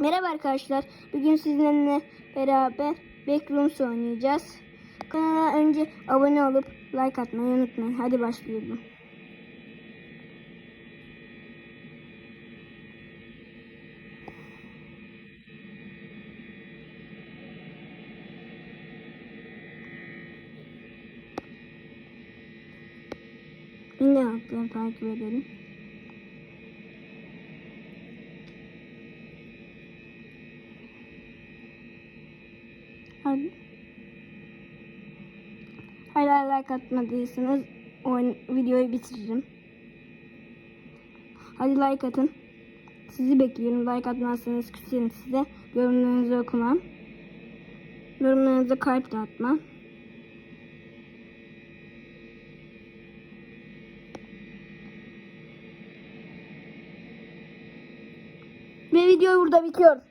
Merhaba arkadaşlar. Bugün sizinle beraber Backrooms oynayacağız. Kanala önce abone olup like atmayı unutmayın. Hadi başlayalım. Yine altları takip edelim. Hala like atmadıysanız oyun, videoyu bitiririm. Hadi like atın. Sizi bekliyorum. Like atmazsanız küserim size. Yorumlarınızı okumam. Yorumlarınıza kalp de atmam. Ve video burada bitiyor.